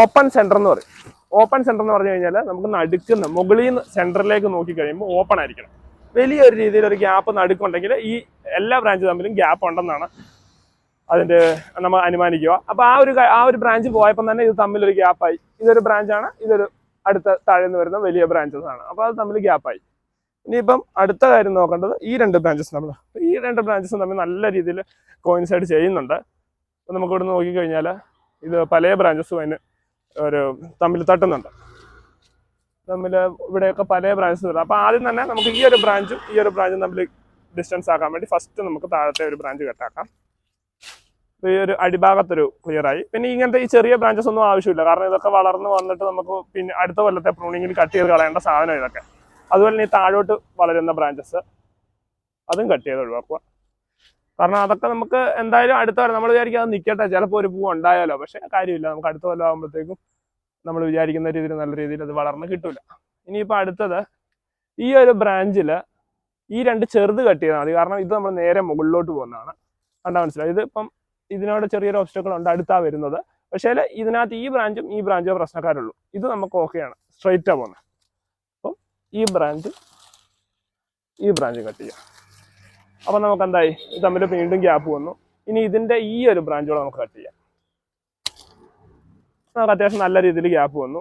ഓപ്പൺ സെന്റർ എന്ന് പറയും. ഓപ്പൺ സെന്റർ എന്ന് പറഞ്ഞു കഴിഞ്ഞാൽ നമുക്ക് നടുക്കുന്ന മുകളിൽ നിന്ന് സെന്ററിലേക്ക് നോക്കി കഴിയുമ്പോൾ ഓപ്പൺ ആയിരിക്കണം. വലിയൊരു രീതിയിൽ ഒരു ഗ്യാപ്പ് നടുക്കുണ്ടെങ്കിൽ ഈ എല്ലാ ബ്രാഞ്ച് തമ്മിലും ഗ്യാപ്പ് ഉണ്ടെന്നാണ് അതിന്റെ നമ്മൾ അനുമാനിക്കുക. അപ്പൊ ആ ഒരു ആ ഒരു ബ്രാഞ്ച് പോയപ്പോൾ തന്നെ ഇത് തമ്മിൽ ഒരു ഗ്യാപ്പായി ഇതൊരു ബ്രാഞ്ചാണ് ഇതൊരു അടുത്ത താഴെന്ന് വരുന്ന വലിയ ബ്രാഞ്ചസ് ആണ്. അപ്പൊ അത് തമ്മിൽ ഗ്യാപ്പായി ഇനിയിപ്പം അടുത്ത കാര്യം നോക്കേണ്ടത് ഈ രണ്ട് ബ്രാഞ്ചസ് നമ്മൾ ഈ രണ്ട് ബ്രാഞ്ചസും തമ്മിൽ നല്ല രീതിയിൽ കോയിൻസൈഡ് ചെയ്യുന്നുണ്ട്. നമുക്ക് ഇവിടെ നോക്കിക്കഴിഞ്ഞാൽ ഇത് പല ബ്രാഞ്ചസും അതിന് ഒരു തമ്മിൽ തട്ടുന്നുണ്ട്. തമ്മിൽ ഇവിടെയൊക്കെ പല ബ്രാഞ്ചസ് വരും അപ്പോൾ ആദ്യം തന്നെ നമുക്ക് ഈ ഒരു ബ്രാഞ്ചും ഈ ഒരു ബ്രാഞ്ചും തമ്മിൽ ഡിസ്റ്റൻസ് ആക്കാൻ വേണ്ടി ഫസ്റ്റ് നമുക്ക് താഴത്തെ ഒരു ബ്രാഞ്ച് കട്ടാക്കാം അപ്പോൾ ഈ ഒരു അടിഭാഗത്തൊരു ക്ലിയറായി പിന്നെ ഇങ്ങനത്തെ ഈ ചെറിയ ബ്രാഞ്ചസ് ഒന്നും ആവശ്യമില്ല. കാരണം ഇതൊക്കെ വളർന്ന് വന്നിട്ട് നമുക്ക് പിന്നെ അടുത്ത കൊല്ലത്തെ പ്രൂണിങ്ങിൽ കട്ട് ചെയ്ത് കളയേണ്ട സാധനം ഇതൊക്കെ. അതുപോലെ ഈ താഴോട്ട് വളരുന്ന ബ്രാഞ്ചസ് അതും കട്ട് ചെയ്ത് ഒഴിവാക്കുക. കാരണം അതൊക്കെ നമുക്ക് എന്തായാലും അടുത്ത കൊല്ലം നമ്മൾ വിചാരിക്കും അത് നിൽക്കട്ടെ ചിലപ്പോൾ ഒരു പൂ ഉണ്ടായാലോ. പക്ഷേ കാര്യമില്ല. നമുക്ക് അടുത്ത കൊല്ലം ആകുമ്പോഴത്തേക്കും നമ്മൾ വിചാരിക്കുന്ന രീതിയിൽ നല്ല രീതിയിൽ അത് വളർന്ന് കിട്ടൂല. ഇനിയിപ്പോൾ അടുത്തത് ഈ ഒരു ബ്രാഞ്ചിൽ ഈ രണ്ട് ചെറുത് കട്ട് ചെയ്താൽ മതി. കാരണം ഇത് നമ്മൾ നേരെ മുകളിലോട്ട് പോകുന്നതാണ്. കണ്ടാൽ മനസ്സിലായി? ഇത് ഇപ്പം ഇതിനോട് ചെറിയൊരു ഒബ്സ്റ്റക്കിൾ ഉണ്ട് അടുത്താ വരുന്നത്. പക്ഷേ ഇതിനകത്ത് ഈ ബ്രാഞ്ചും ഈ ബ്രാഞ്ചും പ്രശ്നക്കാരുള്ളൂ. ഇത് നമുക്ക് ഓക്കെയാണ് സ്ട്രൈറ്റാ പോകുന്നത് അപ്പം ഈ ബ്രാഞ്ച് ഈ ബ്രാഞ്ച് കട്ട് ചെയ്യാം. അപ്പം നമുക്ക് എന്തായി? ഇത് തമ്മിൽ വീണ്ടും ഗ്യാപ്പ് വന്നു. ഇനി ഇതിന്റെ ഈ ഒരു ബ്രാഞ്ചോടെ നമുക്ക് കട്ട് ചെയ്യാം. നമുക്ക് അത്യാവശ്യം നല്ല രീതിയിൽ ഗ്യാപ്പ് വന്നു.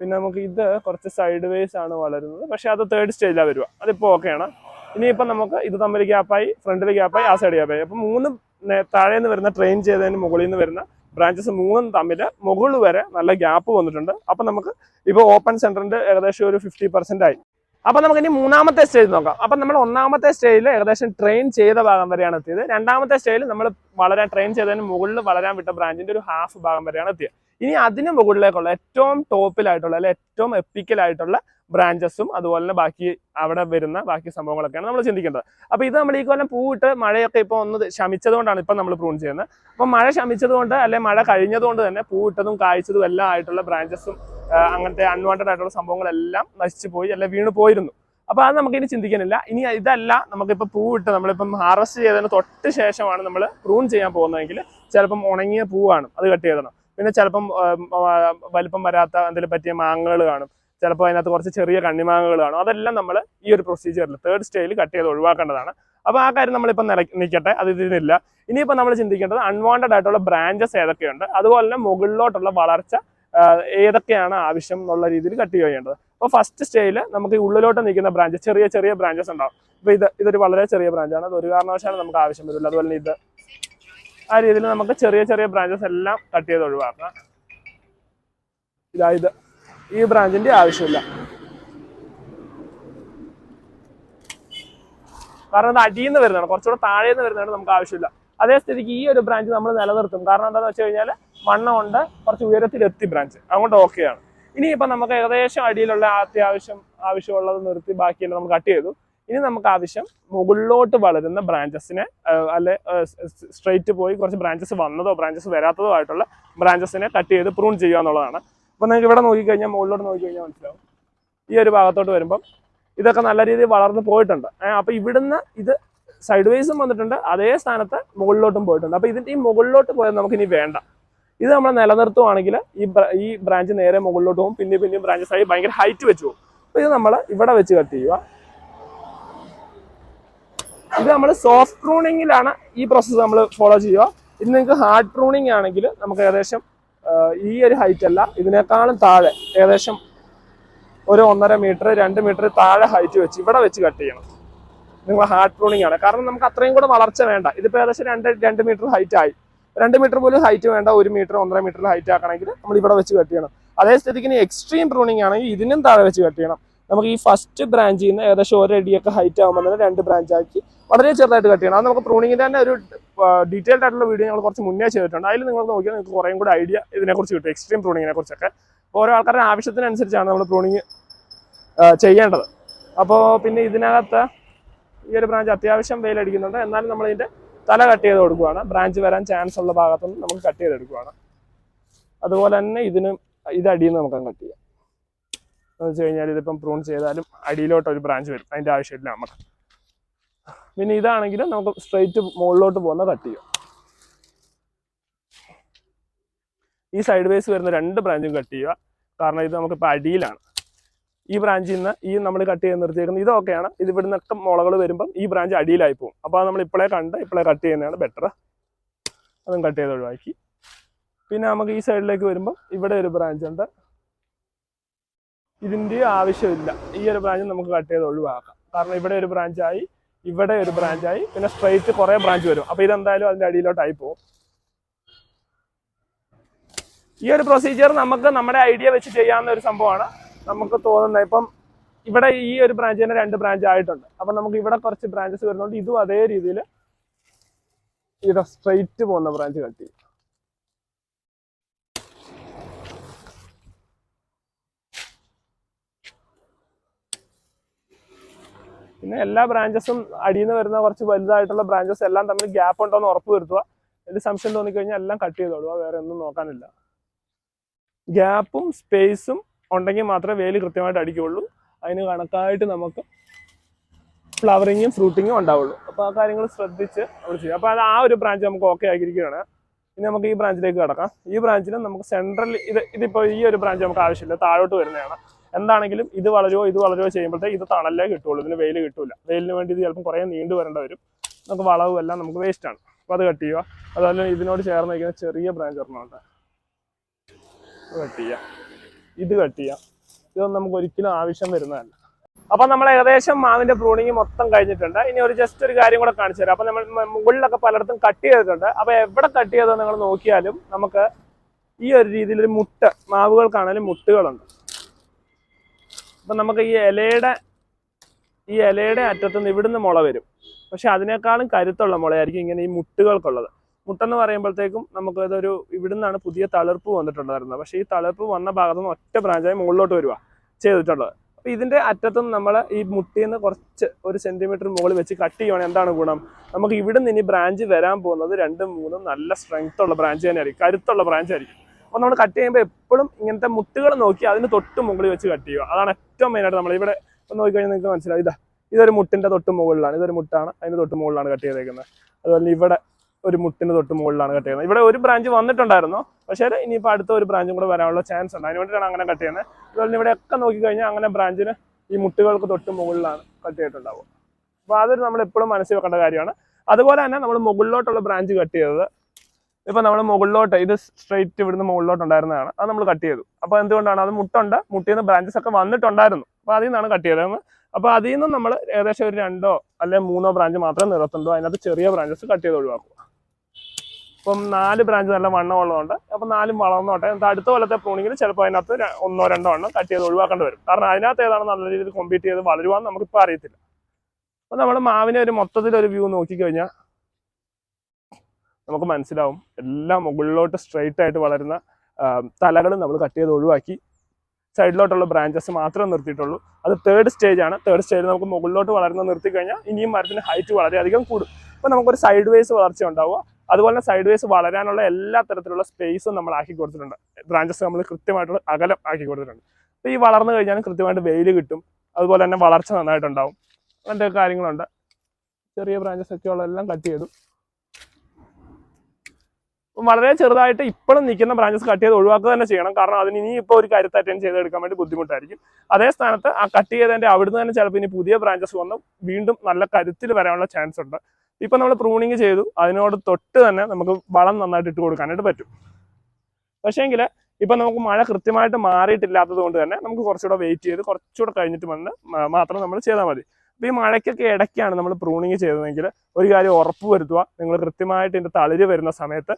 പിന്നെ നമുക്ക് ഇത് കുറച്ച് സൈഡ് വേസ് ആണ് വളരുന്നത്. പക്ഷേ അത് തേർഡ് സ്റ്റേജിലാണ് വരിക അതിപ്പോൾ ഓക്കെയാണ് ഇനിയിപ്പോൾ നമുക്ക് ഇത് തമ്മിൽ ഗ്യാപ്പായി ഫ്രണ്ടിൽ ഗ്യാപ്പായി ആ സൈഡ് ഗ്യാപ്പായി അപ്പം മൂന്ന് താഴെ നിന്ന് വരുന്ന ട്രെയിൻ ചെയ്തതിന് മുകളിൽ നിന്ന് വരുന്ന ബ്രാഞ്ചസ് മൂന്നും തമ്മിൽ മുകളിൽ വരെ നല്ല ഗ്യാപ്പ് വന്നിട്ടുണ്ട്. അപ്പം നമുക്ക് ഇപ്പോൾ ഓപ്പൺ സെന്ററിന്റെ ഏകദേശം ഒരു ഫിഫ്റ്റി പെർസെന്റ് ആയി. അപ്പം നമുക്ക് ഇനി മൂന്നാമത്തെ സ്റ്റേജ് നോക്കാം. അപ്പം നമ്മൾ ഒന്നാമത്തെ സ്റ്റേജിൽ ഏകദേശം ട്രെയിൻ ചെയ്ത ഭാഗം വരെയാണ് എത്തിയത്. രണ്ടാമത്തെ സ്റ്റേജിൽ നമ്മൾ വളരാൻ ട്രെയിൻ ചെയ്തതിന് മുകളിൽ വളരാൻ വിട്ട ബ്രാഞ്ചിന്റെ ഒരു ഹാഫ് ഭാഗം വരെയാണ് എത്തിയത്. ഇനി അതിന് മുകളിലേക്കുള്ള ഏറ്റവും ടോപ്പിലായിട്ടുള്ള അല്ലെ ഏറ്റവും എപ്പിക്കലായിട്ടുള്ള ബ്രാഞ്ചസും അതുപോലെ തന്നെ ബാക്കി അവിടെ വരുന്ന ബാക്കി സംഭവങ്ങളൊക്കെയാണ് നമ്മൾ ചിന്തിക്കേണ്ടത്. അപ്പോൾ ഇത് നമ്മൾ ഈ കൊല്ലം പൂവിട്ട് മഴയൊക്കെ ഇപ്പോൾ ഒന്ന് ശമിച്ചതുകൊണ്ടാണ് ഇപ്പം നമ്മൾ പ്രൂൺ ചെയ്യുന്നത്. അപ്പം മഴ ശമിച്ചതുകൊണ്ട് അല്ലെ മഴ കഴിഞ്ഞതുകൊണ്ട് തന്നെ പൂവിട്ടതും കായ്ച്ചതും എല്ലാം ആയിട്ടുള്ള ബ്രാഞ്ചസും അങ്ങനത്തെ അൺവാണ്ടഡ് ആയിട്ടുള്ള സംഭവങ്ങളെല്ലാം നശിച്ചു പോയി അല്ലെ വീണ് പോയിരുന്നു. അപ്പൊ അത് നമുക്ക് ഇനി ചിന്തിക്കാനില്ല. ഇനി ഇതല്ല നമുക്കിപ്പോൾ പൂവിട്ട് നമ്മളിപ്പം ഹാർവസ്റ്റ് ചെയ്തതിന് തൊട്ട് ശേഷമാണ് നമ്മൾ പ്രൂൺ ചെയ്യാൻ പോകുന്നതെങ്കിൽ ചിലപ്പം ഉണങ്ങിയ പൂവാണ് അത് കട്ട് ചെയ്തണം. പിന്നെ ചിലപ്പം വലിപ്പം വരാത്ത എന്തെങ്കിലും പറ്റിയ മാങ്ങകൾ കാണും. ചിലപ്പോൾ അതിനകത്ത് കുറച്ച് ചെറിയ കണ്ണിമാങ്ങകൾ കാണും. അതെല്ലാം നമ്മൾ ഈ ഒരു പ്രൊസീജിയറിൽ തേർഡ് സ്റ്റേജിൽ കട്ട് ചെയ്ത് ഒഴിവാക്കേണ്ടതാണ്. അപ്പോൾ ആ കാര്യം നമ്മളിപ്പോൾ നില നിൽക്കട്ടെ അത് ഇതിനില്ല ഇനിയിപ്പോൾ നമ്മൾ ചിന്തിക്കേണ്ടത് അൺവാണ്ടഡ് ആയിട്ടുള്ള ബ്രാഞ്ചസ് ഏതൊക്കെയുണ്ട്? അതുപോലെ തന്നെ മുകളിലോട്ടുള്ള വളർച്ച ഏതൊക്കെയാണ് ആവശ്യം എന്നുള്ള രീതിയിൽ കട്ട് ചെയ്യേണ്ടത്. അപ്പോൾ ഫസ്റ്റ് സ്റ്റേജിൽ നമുക്ക് ഈ ഉള്ളിലോട്ട് നിൽക്കുന്ന ബ്രാഞ്ച് ചെറിയ ചെറിയ ബ്രാഞ്ചസ് ഉണ്ടാവും. അപ്പോൾ ഇത് ഇതൊരു വളരെ ചെറിയ ബ്രാഞ്ചാണ് അത് ഒരു കാരണവശാലും നമുക്ക് ആവശ്യം വരില്ല. അതുപോലെ ഇത്. ആ രീതിയിൽ നമുക്ക് ചെറിയ ചെറിയ ബ്രാഞ്ചസ് എല്ലാം കട്ട് ചെയ്ത് ഒഴിവാക്കാം. ഇതായത് ഈ ബ്രാഞ്ചിന്റെ ആവശ്യമില്ല. കാരണം അത് അടിയിൽ നിന്ന് വരുന്നതാണ്. കുറച്ചുകൂടെ താഴെ നിന്ന് വരുന്നതാണ് നമുക്ക് ആവശ്യമില്ല. അതേ സ്ഥിതിക്ക് ഈ ഒരു ബ്രാഞ്ച് നമ്മൾ നിലനിർത്തും. കാരണം എന്താണെന്ന് വെച്ച് കഴിഞ്ഞാൽ മണ്ണുണ്ട് കുറച്ച് ഉയരത്തിലെത്തി ബ്രാഞ്ച് അതുകൊണ്ട് ഓക്കെയാണ് ഇനിയിപ്പോൾ നമുക്ക് ഏകദേശം അടിയിലുള്ള അത്യാവശ്യം ആവശ്യമുള്ളത് നിർത്തി ബാക്കിയെല്ലാം നമുക്ക് കട്ട് ചെയ്തു. ഇനി നമുക്ക് ആവശ്യം മുകളിലോട്ട് വളരുന്ന ബ്രാഞ്ചസിനെ അല്ലെ സ്ട്രെയിറ്റ് പോയി കുറച്ച് ബ്രാഞ്ചസ് വന്നതോ ബ്രാഞ്ചസ് വരാത്തതോ ആയിട്ടുള്ള ബ്രാഞ്ചസിനെ കട്ട് ചെയ്ത് പ്രൂൺ ചെയ്യുക എന്നുള്ളതാണ്. അപ്പം നിങ്ങൾക്ക് ഇവിടെ നോക്കിക്കഴിഞ്ഞാൽ മുകളിലോട്ട് നോക്കിക്കഴിഞ്ഞാൽ മനസ്സിലാവും. ഈ ഒരു ഭാഗത്തോട്ട് വരുമ്പം ഇതൊക്കെ നല്ല രീതിയിൽ വളർന്നു പോയിട്ടുണ്ട്. അപ്പോൾ ഇവിടുന്ന് ഇത് സൈഡ് വൈസും വന്നിട്ടുണ്ട് അതേ സ്ഥാനത്ത് മുകളിലോട്ടും പോയിട്ടുണ്ട്. അപ്പൊ ഇതിന്റെ ഈ മുകളിലോട്ട് പോയാൽ നമുക്ക് ഇനി വേണ്ട. ഇത് നമ്മൾ നിലനിർത്തുവാണെങ്കിൽ ഈ ഈ ബ്രാഞ്ച് നേരെ മുകളിലോട്ട് പോകും പിന്നെ പിന്നെയും ബ്രാഞ്ചസ് ആയി ഭയങ്കര ഹൈറ്റ് വെച്ച് പോകും. അപ്പോൾ ഇത് നമ്മൾ ഇവിടെ വെച്ച് കട്ട് ചെയ്യുക. ഇത് നമ്മൾ സോഫ്റ്റ് പ്രൂണിങ്ങിലാണ് ഈ പ്രോസസ്സ് നമ്മൾ ഫോളോ ചെയ്യുക. ഇത് നിങ്ങൾക്ക് ഹാർഡ് പ്രൂണിങ് ആണെങ്കിൽ നമുക്ക് ഏകദേശം ഈ ഒരു ഹൈറ്റ് അല്ല ഇതിനേക്കാളും താഴെ ഏകദേശം ഒരു ഒന്നര മീറ്റർ രണ്ട് മീറ്റർ താഴെ ഹൈറ്റ് വെച്ച് ഇവിടെ വെച്ച് കട്ട് ചെയ്യണം. നിങ്ങൾ ഹാർഡ് പ്രൂണിങ് ആണ്. കാരണം നമുക്ക് അത്രയും കൂടെ വളർച്ച വേണ്ട. ഇതിപ്പോൾ ഏകദേശം രണ്ട് രണ്ട് മീറ്റർ ഹൈറ്റ് ആയി. രണ്ട് മീറ്റർ പോലും ഹൈറ്റ് വേണ്ട ഒരു മീറ്റർ ഒന്നര മീറ്റർ ഹൈറ്റ് ആക്കണമെങ്കിൽ നമ്മൾ ഇവിടെ വെച്ച് കട്ട് ചെയ്യണം. അതേ സ്ഥിതിക്ക് ഇനി എക്സ്ട്രീം പ്രൂണിങ് ആണെങ്കിൽ ഇതിനും താഴെ വെച്ച് കട്ട് ചെയ്യണം. നമുക്ക് ഈ ഫസ്റ്റ് ബ്രാഞ്ചിൽ നിന്ന് ഏകദേശം ഒരു അടിയൊക്കെ ഹൈറ്റ് ആകുമ്പോൾ തന്നെ രണ്ട് ബ്രാഞ്ച് ആക്കി വളരെ ചെറുതായിട്ട് കട്ട് ചെയ്യണം. അത് നമുക്ക് പ്രൂണിങ്ങിന്റെ തന്നെ ഒരു ഡീറ്റെയിൽഡ് ആയിട്ടുള്ള വീഡിയോ ഞങ്ങൾ കുറച്ച് മുന്നേ ചെയ്തിട്ടുണ്ട്. അതിൽ നിങ്ങൾ നോക്കിയാൽ നിങ്ങൾക്ക് കുറേ കൂടി ഐഡിയ ഇതിനെക്കുറിച്ച് കിട്ടും. എക്സ്ട്രീം പ്രൂണിങ്ങിനെ കുറിച്ചൊക്കെ. ഓരോ ആൾക്കാരുടെ ആവശ്യത്തിനനുസരിച്ചാണ് നമ്മൾ പ്രൂണിങ് ചെയ്യേണ്ടത്. അപ്പോൾ പിന്നെ ഇതിനകത്ത് ഈ ഒരു ബ്രാഞ്ച് അത്യാവശ്യം വെയിലടിക്കുന്നുണ്ട് എന്നാലും നമ്മൾ ഇതിന്റെ തല കട്ട് ചെയ്ത് കൊടുക്കുകയാണ് ബ്രാഞ്ച് വരാൻ ചാൻസ് ഉള്ള ഭാഗത്തുനിന്ന് നമുക്ക് കട്ട് ചെയ്തെടുക്കുകയാണ് അതുപോലെ തന്നെ ഇതിന് ഇത് അടിയിൽ നിന്ന് നമുക്ക് കട്ട് ചെയ്യാം. എന്ന് വെച്ച് കഴിഞ്ഞാൽ ഇതിപ്പം പ്രൂൺ ചെയ്താലും അടിയിലോട്ട് ഒരു ബ്രാഞ്ച് വരും. അതിന്റെ ആവശ്യമില്ല നമുക്ക്. പിന്നെ ഇതാണെങ്കിലും നമുക്ക് സ്ട്രെയിറ്റ് മുകളിലോട്ട് പോകുന്ന കട്ട് ചെയ്യാം. ഈ സൈഡ് വേസ് വരുന്ന രണ്ട് ബ്രാഞ്ചും കട്ട് ചെയ്യുക. കാരണം ഇത് നമുക്കിപ്പോൾ അടിയിലാണ്. ഈ ബ്രാഞ്ചിൽ നിന്ന് ഈ നമ്മൾ കട്ട് ചെയ്ത് നിർത്തിയേക്കുന്നത് ഇതൊക്കെയാണ്. ഇത് ഇവിടെ നിന്നൊക്കെ മുളകൾ വരുമ്പം ഈ ബ്രാഞ്ച് അടിയിലായി പോകും. അപ്പോൾ നമ്മൾ ഇപ്പോഴേ കണ്ട് ഇപ്പോഴേ കട്ട് ചെയ്യുന്നതാണ് ബെറ്റർ അതും കട്ട് ചെയ്ത് ഒഴിവാക്കി. പിന്നെ നമുക്ക് ഈ സൈഡിലേക്ക് വരുമ്പോൾ ഇവിടെ ഒരു ബ്രാഞ്ച് ഉണ്ട്. ഇതിന്റെ ആവശ്യമില്ല. ഈ ഒരു ബ്രാഞ്ച് നമുക്ക് കട്ട് ചെയ്ത് ഒഴിവാക്കാം. കാരണം ഇവിടെ ഒരു ബ്രാഞ്ചായി ഇവിടെ ഒരു ബ്രാഞ്ചായി പിന്നെ സ്ട്രൈറ്റ് കുറേ ബ്രാഞ്ച് വരും. അപ്പോൾ ഇതെന്തായാലും അതിന്റെ അടിയിലോട്ടായി പോകും. ഈ ഒരു പ്രൊസീജിയർ നമുക്ക് നമ്മുടെ ഐഡിയ വെച്ച് ചെയ്യാവുന്ന ഒരു സംഭവമാണ്. നമുക്ക് തോന്നുന്നത് ഇപ്പം ഇവിടെ ഈ ഒരു ബ്രാഞ്ച് തന്നെ രണ്ട് ബ്രാഞ്ച് ആയിട്ടുണ്ട്. അപ്പം നമുക്ക് ഇവിടെ കുറച്ച് ബ്രാഞ്ചസ് വരുന്നുണ്ട്. ഇതും അതേ രീതിയിൽ ഇവിടെ സ്ട്രെയിറ്റ് പോകുന്ന ബ്രാഞ്ച് കട്ട് ചെയ്യും. പിന്നെ എല്ലാ ബ്രാഞ്ചസും അടിയിൽ നിന്ന് വരുന്ന കുറച്ച് വലുതായിട്ടുള്ള ബ്രാഞ്ചസ് എല്ലാം തമ്മിൽ ഗ്യാപ്പ് ഉണ്ടോ എന്ന് ഉറപ്പ് വരുത്തുക. ഒരു സംശയം തോന്നിക്കഴിഞ്ഞാൽ എല്ലാം കട്ട് ചെയ്തോളുക വേറെ ഒന്നും നോക്കാനില്ല. ഗ്യാപ്പും സ്പേസും ഉണ്ടെങ്കിൽ മാത്രമേ വേലി കൃത്യമായിട്ട് അടിക്കുകയുള്ളൂ. അതിന് കണക്കായിട്ട് നമുക്ക് ഫ്ലവറിങ്ങും ഫ്രൂട്ടിങ്ങും ഉണ്ടാവുള്ളൂ. അപ്പോൾ ആ കാര്യങ്ങൾ ശ്രദ്ധിച്ച് നമ്മൾ ചെയ്യുക. അപ്പോൾ അത് ആ ഒരു ബ്രാഞ്ച് നമുക്ക് ഓക്കെ ആയിരിക്കുകയാണ് ഇനി നമുക്ക് ഈ ബ്രാഞ്ചിലേക്ക് കിടക്കാം. ഈ ബ്രാഞ്ചിൽ നമുക്ക് സെൻട്രൽ ഇത് ഇതിപ്പോൾ ഈ ഒരു ബ്രാഞ്ച് നമുക്ക് ആവശ്യമില്ല. താഴോട്ട് വരുന്നതാണ്. എന്താണെങ്കിലും ഇത് വളരുമോ ഇത് വളരുമോ ചെയ്യുമ്പോഴത്തേക്ക് ഇത് തണലേ കിട്ടുള്ളൂ ഇതിന് വെയിൽ കിട്ടൂല. വെയിലിന് വേണ്ടി ഇത് ചിലപ്പോൾ കുറേ നീണ്ടു വരേണ്ട വരും. നമുക്ക് വളവും എല്ലാം നമുക്ക് വേസ്റ്റാണ് അപ്പോൾ അത് കട്ട് ചെയ്യുക. അതുപോലെ ഇതിനോട് ചേർന്ന് നിൽക്കുന്ന ചെറിയ ബ്രാഞ്ച് ഒരെണ്ണമുണ്ട് കട്ട്. ചെയ്യാം ഇത് കട്ട് ചെയ്യാം ഇതൊന്നും നമുക്ക് ഒരിക്കലും ആവശ്യം വരുന്നതല്ല. അപ്പൊ നമ്മൾ ഏകദേശം മാവിന്റെ പ്രൂണിങ് മൊത്തം കഴിഞ്ഞിട്ടുണ്ട്. ഇനി ഒരു ജസ്റ്റ് ഒരു കാര്യം കൂടെ കാണിച്ചു തരാം. അപ്പൊ നമ്മൾ മുകളിലൊക്കെ പലയിടത്തും കട്ട് ചെയ്തിട്ടുണ്ട്. അപ്പൊ എവിടെ കട്ട് ചെയ്തതെന്ന് നിങ്ങൾ നോക്കിയാലും നമുക്ക് ഈ ഒരു രീതിയിൽ ഒരു മുട്ട മാവുകൾക്കാണെങ്കിലും മുട്ടുകളുണ്ട്. അപ്പൊ നമുക്ക് ഈ ഇലയുടെ ഈ ഇലയുടെ അറ്റത്തുനിന്ന് ഇവിടുന്ന് മുള വരും. പക്ഷെ അതിനേക്കാളും കരുത്തുള്ള മുളയായിരിക്കും ഇങ്ങനെ ഈ മുട്ടുകൾക്കുള്ളത്. മുട്ടെന്ന് പറയുമ്പോഴത്തേക്കും നമുക്ക് ഇതൊരു ഇവിടുന്നാണ് പുതിയ തളിർപ്പ് വന്നിട്ടുണ്ടായിരുന്നത്. പക്ഷേ ഈ തളിർപ്പ് വന്ന ഭാഗത്തു നിന്ന് ഒറ്റ ബ്രാഞ്ചായി മുകളിലോട്ട് വരിക ചെയ്തിട്ടുള്ളത്. അപ്പൊ ഇതിന്റെ അറ്റത്തും നമ്മൾ ഈ മുട്ടിയിൽ നിന്ന് കുറച്ച് ഒരു സെന്റിമീറ്റർ മുകളിൽ വെച്ച് കട്ട് ചെയ്യുകയാണ് എന്താണ് ഗുണം? നമുക്ക് ഇവിടുന്ന് ഇനി ബ്രാഞ്ച് വരാൻ പോകുന്നത് രണ്ടും മൂന്നും നല്ല സ്ട്രെങ്ത് ഉള്ള ബ്രാഞ്ച് തന്നെയായിരിക്കും. കരുത്തുള്ള ബ്രാഞ്ച് ആയിരിക്കും. അപ്പൊ നമ്മൾ കട്ട് ചെയ്യുമ്പോൾ എപ്പോഴും ഇങ്ങനത്തെ മുട്ടുകൾ നോക്കി അതിന് തൊട്ട് മുകളിൽ വെച്ച് കട്ട് ചെയ്യുക. അതാണ് ഏറ്റവും മെയിനായിട്ട് നമ്മൾ ഇവിടെ നോക്കിക്കഴിഞ്ഞാൽ നിങ്ങൾക്ക് മനസ്സിലാവും. ഇതാ ഇതൊരു മുട്ടിന്റെ തൊട്ട് മുകളിലാണ്. ഇതൊരു മുട്ടാണ്. അതിന്റെ തൊട്ട് മുകളിലാണ് കട്ട് ചെയ്തേക്കുന്നത്. അതുപോലെ ഇവിടെ ഒരു മുട്ടിന് തൊട്ട് മുകളിലാണ് കട്ട് ചെയ്യുന്നത്. ഇവിടെ ഒരു ബ്രാഞ്ച് വന്നിട്ടുണ്ടായിരുന്നു. പക്ഷേ ഇനിയിപ്പോൾ അടുത്ത ഒരു ബ്രാഞ്ചും കൂടെ വരാനുള്ള ചാൻസ് ഉണ്ട്. അതിന് വേണ്ടിയിട്ടാണ് അങ്ങനെ കട്ട് ചെയ്യുന്നത്. അതുപോലെ ഇവിടെയൊക്കെ നോക്കിക്കഴിഞ്ഞാൽ അങ്ങനെ ബ്രാഞ്ചിന് ഈ മുട്ടുകൾക്ക് തൊട്ട് മുകളിലാണ് കട്ട് ചെയ്തിട്ടുണ്ടാവുക. അപ്പോൾ അതൊരു നമ്മൾ എപ്പോഴും മനസ്സിൽ വെക്കേണ്ട കാര്യമാണ്. അതുപോലെ തന്നെ നമ്മൾ മുകളിലോട്ടുള്ള ബ്രാഞ്ച് കട്ട് ചെയ്തത് ഇപ്പൊ നമ്മൾ മുകളിലോട്ട് ഇത് സ്ട്രെയിറ്റ് ഇവിടുന്ന് മുകളിലോട്ട് ഉണ്ടായിരുന്നതാണ് അത് നമ്മൾ കട്ട് ചെയ്തു. അപ്പോൾ എന്തുകൊണ്ടാണ്? അത് മുട്ടുണ്ട്. മുട്ടിൽ നിന്ന് ബ്രാഞ്ചസ് ഒക്കെ വന്നിട്ടുണ്ടായിരുന്നു. അപ്പോൾ അതിൽ നിന്നാണ് കട്ട് ചെയ്തത് അപ്പോൾ അതിൽ നിന്നും നമ്മൾ ഏകദേശം ഒരു രണ്ടോ അല്ലെങ്കിൽ മൂന്നോ ബ്രാഞ്ച് മാത്രം നിർത്തുള്ളൂ അതിനകത്ത് ചെറിയ ബ്രാഞ്ചസ് കട്ട് ചെയ്ത് ഒഴിവാക്കുക ഇപ്പം നാല് ബ്രാഞ്ച് നല്ല വണ്ണം ഉള്ളതുകൊണ്ട് അപ്പം നാലും വളർന്നോട്ടെ. അടുത്ത കൊല്ലത്തെ പ്രൂണിങ്ങിൽ ചിലപ്പോൾ അതിനകത്ത് ഒന്നോ രണ്ടോ എണ്ണം കട്ട് ചെയ്ത് ഒഴിവാക്കേണ്ടി വരും. കാരണം അതിനകത്ത് ഏതാണ് നല്ല രീതിയിൽ കോമ്പീറ്റ് ചെയ്ത് വളരുവാന്ന് നമുക്കിപ്പോൾ അറിയത്തില്ല. അപ്പം നമ്മൾ മാവിനെ ഒരു മൊത്തത്തിൽ ഒരു വ്യൂ നോക്കിക്കഴിഞ്ഞാൽ നമുക്ക് മനസ്സിലാവും. എല്ലാം മുകളിലോട്ട് സ്ട്രെയിറ്റ് ആയിട്ട് വളരുന്ന തലകൾ നമ്മൾ കട്ട് ചെയ്ത് ഒഴിവാക്കി. സൈഡിലോട്ടുള്ള ബ്രാഞ്ചസ് മാത്രമേ നിർത്തിയിട്ടുള്ളൂ. അത് തേർഡ് സ്റ്റേജ് ആണ്. തേർഡ് സ്റ്റേജ് നമുക്ക് മുകളിലോട്ട് വളരുന്ന നിർത്തി കഴിഞ്ഞാൽ ഇനിയും മരത്തിന് ഹൈറ്റ് വളരെയധികം കൂടും. അപ്പോൾ നമുക്കൊരു സൈഡ് വേസ് വളർച്ച ഉണ്ടാവുക. അതുപോലെ തന്നെ സൈഡ് വേസ് വളരാനുള്ള എല്ലാ തരത്തിലുള്ള സ്പേസും നമ്മൾ ആക്കി കൊടുത്തിട്ടുണ്ട്. ബ്രാഞ്ചസ് നമ്മൾ കൃത്യമായിട്ടുള്ള അകലം ആക്കി കൊടുത്തിട്ടുണ്ട്. അപ്പോൾ ഈ വളർന്നു കഴിഞ്ഞാൽ കൃത്യമായിട്ട് വെയിൽ കിട്ടും. അതുപോലെ തന്നെ വളർച്ച നന്നായിട്ടുണ്ടാവും. അങ്ങനത്തെ കാര്യങ്ങളുണ്ട്. ചെറിയ ബ്രാഞ്ചസ് ഒക്കെ ഉള്ളതെല്ലാം കട്ട് ചെയ്തു. വളരെ ചെറുതായിട്ട് ഇപ്പോഴും നിൽക്കുന്ന ബ്രാഞ്ചസ് കട്ട് ചെയ്ത് ഒഴിവാക്കുക തന്നെ ചെയ്യണം. കാരണം അതിന് ഇനി ഇപ്പോൾ ഒരു കാര്യത്തെ അറ്റൻഡ് ചെയ്തെടുക്കാൻ വേണ്ടി ബുദ്ധിമുട്ടായിരിക്കും. അതേ സ്ഥാനത്ത് ആ കട്ട് ചെയ്തതിന്റെ അവിടുന്ന് തന്നെ ചിലപ്പോൾ ഇനി പുതിയ ബ്രാഞ്ചസ് വന്ന് വീണ്ടും നല്ല കരുത്തിൽ വരാനുള്ള ചാൻസ് ഉണ്ട്. ഇപ്പം നമ്മൾ പ്രൂണിങ് ചെയ്തു. അതിനോട് തൊട്ട് തന്നെ നമുക്ക് വളം നന്നായിട്ട് ഇട്ട് കൊടുക്കാനായിട്ട് പറ്റും. പക്ഷേങ്കിൽ ഇപ്പം നമുക്ക് മഴ കൃത്യമായിട്ട് മാറിയിട്ടില്ലാത്തത് കൊണ്ട് തന്നെ നമുക്ക് കുറച്ചുകൂടെ വെയിറ്റ് ചെയ്ത് കുറച്ചുകൂടെ കഴിഞ്ഞിട്ട് വന്ന് മാത്രം നമ്മൾ ചെയ്താൽ മതി. ഈ മഴയ്ക്കൊക്കെ ഇടയ്ക്കാണ് നമ്മൾ പ്രൂണിങ് ചെയ്തതെങ്കിൽ ഒരു കാര്യം ഉറപ്പ് വരുത്തുക. നിങ്ങൾ കൃത്യമായിട്ട് ഇതിന്റെ തളിര് വരുന്ന സമയത്ത്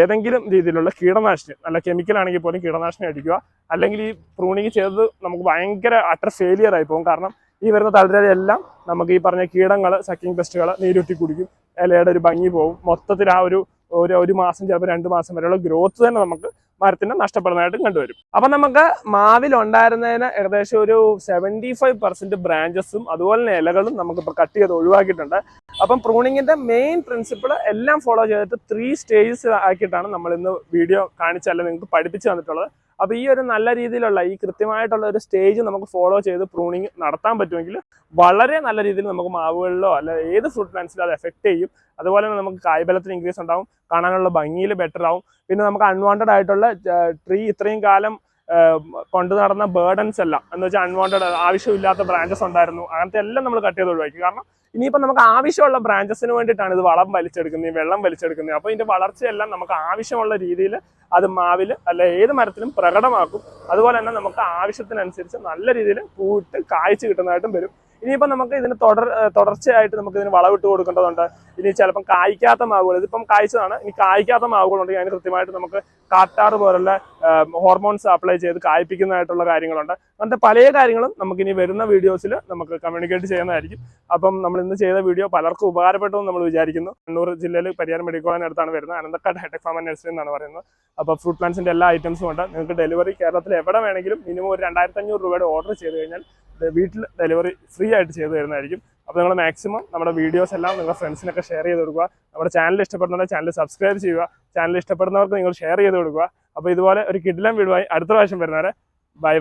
ഏതെങ്കിലും രീതിയിലുള്ള കീടനാശിനി നല്ല കെമിക്കൽ ആണെങ്കിൽ പോലും കീടനാശിനി അടിക്കുക. അല്ലെങ്കിൽ ഈ പ്രൂണിങ് ചെയ്തത് നമുക്ക് ഭയങ്കര അട്ടർ ഫെയിലിയർ ആയി പോകും. കാരണം ഈ വരുന്ന തളിരെല്ലാം നമുക്ക് ഈ പറഞ്ഞ കീടങ്ങൾ സക്കിങ് പെസ്റ്റുകൾ നീരുറ്റി കുടിക്കും. ഇലയുടെ ഒരു ഭംഗി പോകും മൊത്തത്തിൽ ആ ഒരു ഒരു മാസം ചിലപ്പോൾ രണ്ട് മാസം വരെയുള്ള ഗ്രോത്ത് തന്നെ നമുക്ക് മരത്തിന് നഷ്ടപ്പെടുന്നതായിട്ടും കണ്ടുവരും. അപ്പൊ നമുക്ക് മാവിൽ ഉണ്ടായിരുന്നതിന് ഏകദേശം ഒരു സെവന്റി ഫൈവ് പെർസെന്റ് ബ്രാഞ്ചസും അതുപോലെ തന്നെ ഇലകളും നമുക്കിപ്പോൾ കട്ട് ചെയ്ത് ഒഴിവാക്കിയിട്ടുണ്ട്. അപ്പം പ്രൂണിങ്ങിന്റെ മെയിൻ പ്രിൻസിപ്പിൾ എല്ലാം ഫോളോ ചെയ്തിട്ട് ത്രീ സ്റ്റേജസ് ആക്കിയിട്ടാണ് നമ്മൾ ഇന്ന് വീഡിയോ കാണിച്ചല്ല നിങ്ങൾക്ക് പഠിപ്പിച്ചു തന്നിട്ടുള്ളത്. അപ്പോൾ ഈ ഒരു നല്ല രീതിയിലുള്ള ഈ കൃത്യമായിട്ടുള്ള ഒരു സ്റ്റേജ് നമുക്ക് ഫോളോ ചെയ്ത് പ്രൂണിങ് നടത്താൻ പറ്റുമെങ്കിൽ വളരെ നല്ല രീതിയിൽ നമുക്ക് മാവുകളിലോ അല്ല ഏത് ഫ്രൂട്ട് പ്ലാന്റ്സിലോ അത് എഫക്ട് ചെയ്യും. അതുപോലെ തന്നെ നമുക്ക് കായ്ബലത്തിന് ഇൻക്രീസ് ഉണ്ടാവും കാണാനുള്ള ഭംഗിയിൽ ബെറ്റർ ആവും. പിന്നെ നമുക്ക് അൺവാണ്ടഡ് ആയിട്ടുള്ള ട്രീ ഇത്രയും കാലം കൊണ്ടു നടന്ന ബേർഡൻസ് എല്ലാം എന്ന് വെച്ചാൽ അൺവാണ്ടഡ് ആവശ്യമില്ലാത്ത ബ്രാഞ്ചസ് ഉണ്ടായിരുന്നു അങ്ങനത്തെ എല്ലാം നമ്മൾ കട്ട് ചെയ്ത് ഒഴിവാക്കി. കാരണം ഇനിയിപ്പോൾ നമുക്ക് ആവശ്യമുള്ള ബ്രാഞ്ചസിന് വേണ്ടിയിട്ടാണ് ഇത് വളം വലിച്ചെടുക്കുന്നത് വെള്ളം വലിച്ചെടുക്കുന്നത്. അപ്പോൾ ഇതിന്റെ വളർച്ചയെല്ലാം നമുക്ക് ആവശ്യമുള്ള രീതിയിൽ അത് മാവിൽ അല്ല ഏത് മരത്തിലും പ്രകടമാക്കും. അതുപോലെ തന്നെ നമുക്ക് ആവശ്യത്തിനനുസരിച്ച് നല്ല രീതിയിൽ പൂവിട്ട് കായ്ച്ചു കിട്ടുന്നതായിട്ടും വരും. ഇനിയിപ്പോൾ നമുക്ക് ഇതിന് തുടർ തുടർച്ചയായിട്ട് നമുക്ക് ഇതിന് വളവിട്ട് കൊടുക്കേണ്ടതുണ്ട്. ഇനി ചിലപ്പം കായ്ക്കാത്ത മാവുകൾ ഇതിപ്പം കായ്ച്ചതാണ്. ഇനി കായ്ക്കാത്ത മാവുകളുണ്ടെങ്കിൽ അതിന് കൃത്യമായിട്ട് നമുക്ക് കാട്ടാറ് പോലുള്ള ഹോർമോൺസ് അപ്ലൈ ചെയ്ത് കായ്പ്പിക്കുന്നതായിട്ടുള്ള കാര്യങ്ങളുണ്ട്. അങ്ങനത്തെ പല കാര്യങ്ങളും നമുക്ക് ഇനി വരുന്ന വീഡിയോസിൽ നമുക്ക് കമ്മ്യൂണിക്കേറ്റ് ചെയ്യുന്നതായിരിക്കും. അപ്പം നമ്മൾ ഇന്ന് ചെയ്ത വീഡിയോ പലർക്കും ഉപകാരപ്പെട്ടു എന്ന് നമ്മൾ വിചാരിക്കുന്നു. കണ്ണൂർ ജില്ലയിൽ പരിയാരം മെഡിക്കൽ കോളേജിനടുത്താണ് വരുന്നത്. Ananthakkad hitech farm and nursery എന്നാണ് പറയുന്നത്. അപ്പോൾ ഫ്രൂട്ട് പ്ലാൻസിന്റെ എല്ലാ ഐറ്റംസും ഉണ്ട്. നിങ്ങൾക്ക് ഡെലിവറി കേരളത്തിൽ എവിടെ വേണമെങ്കിലും മിനിമം ഒരു രണ്ടായിരത്തഞ്ഞൂറ് രൂപയുടെ ഓർഡർ ചെയ്ത് കഴിഞ്ഞാൽ വീട്ടിൽ ഡെലിവറി ഫ്രീ ആയിട്ട് ചെയ്തു തരുന്നതായിരിക്കും. അപ്പോൾ നിങ്ങൾ മാക്സിമം നമ്മുടെ വീഡിയോസ് എല്ലാം നിങ്ങളുടെ ഫ്രണ്ട്സിനൊക്കെ ഷെയർ ചെയ്ത് കൊടുക്കുക. നമ്മുടെ ചാനൽ ഇഷ്ടപ്പെടുന്നവരെ ചാനൽ സബ്സ്ക്രൈബ് ചെയ്യുക. ചാനൽ ഇഷ്ടപ്പെടുന്നവർക്ക് നിങ്ങൾ ഷെയർ ചെയ്ത് കൊടുക്കുക. അപ്പോൾ ഇതുപോലെ ഒരു കിഡിലം വീടുമായി അടുത്ത പ്രാവശ്യം വരുന്നവരെ ബൈ